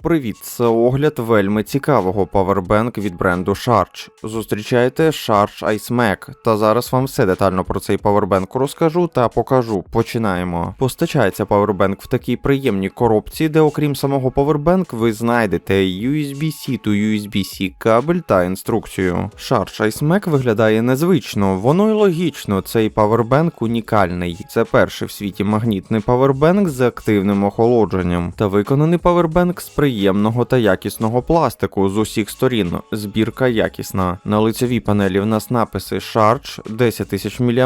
Привіт, це огляд вельми цікавого павербенк від бренду Sharge. Зустрічайте Sharge Ice та зараз вам все детально про цей павербенк розкажу та покажу. Починаємо. Постачається павербенк в такій приємній коробці, де окрім самого павербенк ви знайдете USB-C to USB-C кабель та інструкцію. Sharge Ice Mac виглядає незвично, воно й логічно. Цей павербенк унікальний. Це перший в світі магнітний павербенк з активним охолодженням та виконаний павербенк з приємного та якісного пластику з усіх сторін. Збірка якісна. На лицевій панелі в нас написи Charge 10 тисяч мАч,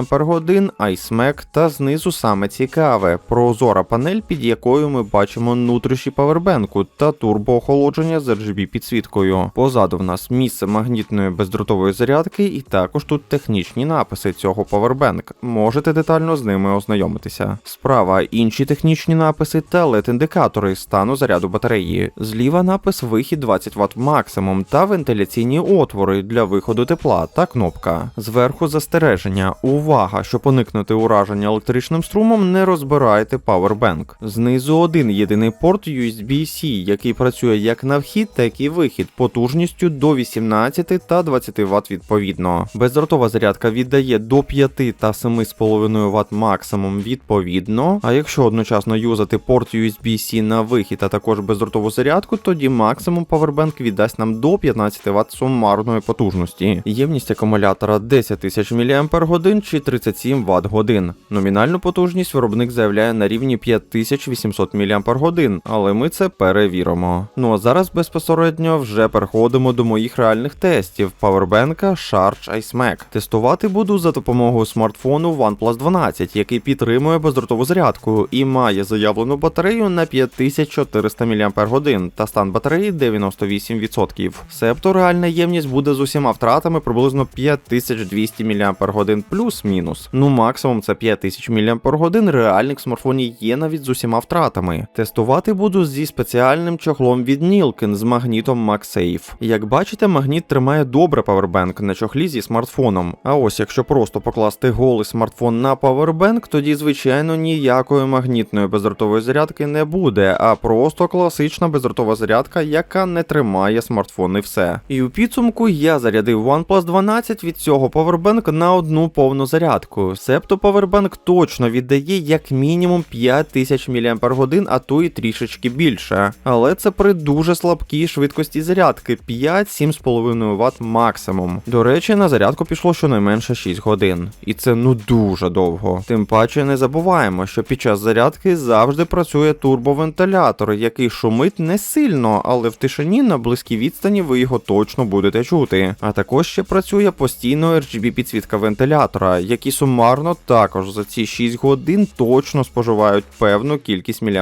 iSmack та знизу саме цікаве прозора панель, під якою ми бачимо нутріші павербенку та турбоохолодження з RGB підсвіткою. Позаду в нас місце магнітної бездротової зарядки, і також тут технічні написи цього павербенк. Можете детально з ними ознайомитися. Справа інші технічні написи та LED-індикатори стану заряду батареї. Зліва напис вихід 20 Вт максимум та вентиляційні отвори для виходу тепла та кнопка. Зверху застереження. Увага, щоб уникнути ураження електричним струмом, не розбирайте павербенк. Знизу один єдиний порт USB-C, який працює як на вхід, так і вихід, потужністю до 18 та 20 Вт відповідно. Бездротова зарядка віддає до 5 та 7,5 Вт максимум відповідно. А якщо одночасно юзати порт USB-C на вихід, а також бездротову зарядку, тоді максимум павербенк віддасть нам до 15 Вт сумарної потужності. Ємність акумулятора 10 тисяч мАч чи 37 Вт годин. Номінальну потужність виробник заявляє на рівні 5800 мАч, але ми це перевіримо. Ну а зараз безпосередньо вже переходимо до моїх реальних тестів павербенка Charge Ice Mac. Тестувати буду за допомогою смартфону OnePlus 12, який підтримує бездротову зарядку і має заявлену батарею на 5400 мАч та стан батареї 98%. Себто реальна ємність буде з усіма втратами приблизно 5200 мАч плюс-мінус. Ну максимум це 5000 мАч, реальних в смартфоні є навіть з усіма втратами. Тестувати буду зі спеціальним чохлом від Nilken з магнітом MagSafe. Як бачите, магніт тримає добре павербенк на чохлі зі смартфоном. А ось якщо просто покласти голий смартфон на павербенк, тоді, звичайно, ніякої магнітної бездротової зарядки не буде, а просто класична бездротова зарядка, яка не тримає смартфон і все. І у підсумку я зарядив OnePlus 12 від цього павербенк на одну повну зарядку. Себто павербенк точно віддає як мінімум 5000 мАч, а то і трішечки більше. Але це при дуже слабкій швидкості зарядки 5-7,5 Вт максимум. До речі, на зарядку пішло щонайменше 6 годин. І це ну дуже довго. Тим паче не забуваємо, що під час зарядки завжди працює турбовентилятор, який шумить не сильно, але в тишині на близькій відстані ви його точно будете чути. А також ще працює постійно RGB підсвітка вентилятора, які сумарно також за ці 6 годин точно споживають певну кількість мАч.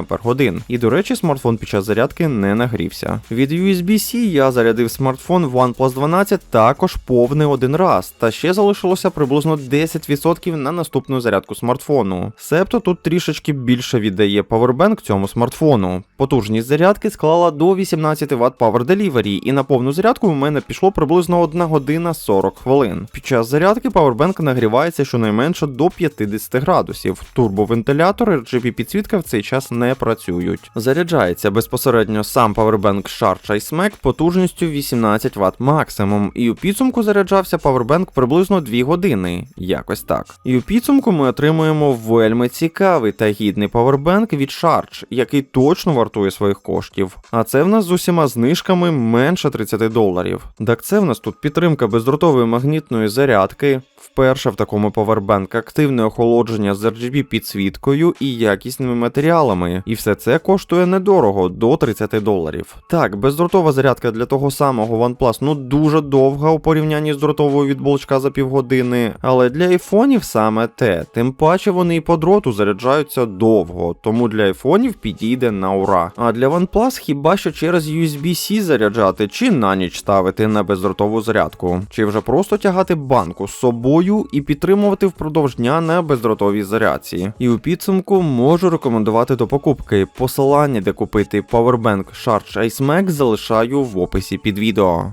І до речі, смартфон під час зарядки не нагрівся. Від USB-C я зарядив смартфон OnePlus 12 також повний один раз, та ще залишилося приблизно 10% на наступну зарядку смартфону. Себто тут трішечки більше віддає павербенк цьому смартфону. Потужність зарядки склала до 18 Вт Power Delivery, і на повну зарядку у мене пішло приблизно 1 година 40 хвилин. Під час зарядки павербенк нагрівається щонайменше до 50 градусів. Турбовентилятор і RGB підсвітка в цей час не працюють. Заряджається безпосередньо сам павербенк Charge Ice Mac потужністю 18 Вт максимум, і у підсумку заряджався павербенк приблизно 2 години. Якось так. І у підсумку ми отримуємо вельми цікавий та гідний павербенк від Charge, який точно вартує своїх коштів. А це в нас з усіма знижками менше 30 доларів. Так це в нас тут підтримка бездротової магнітної зарядки. Вперше в такому павербенк активне охолодження з RGB підсвіткою і якісними матеріалами. І все це коштує недорого до 30 доларів. Так, бездротова зарядка для того самого OnePlus ну дуже довга у порівнянні з дротовою від болчка за півгодини, але для айфонів саме те. Тим паче вони і по дроту заряджаються довго, тому для айфонів підійде на ура. А для OnePlus хіба що через USB-C заряджати, чи на ніч ставити на бездротову зарядку, чи вже просто тягати банку з собою і підтримувати впродовж дня на бездротовій зарядці. І у підсумку можу рекомендувати до покупки. Посилання, де купити Powerbank Charge Ice Max залишаю в описі під відео.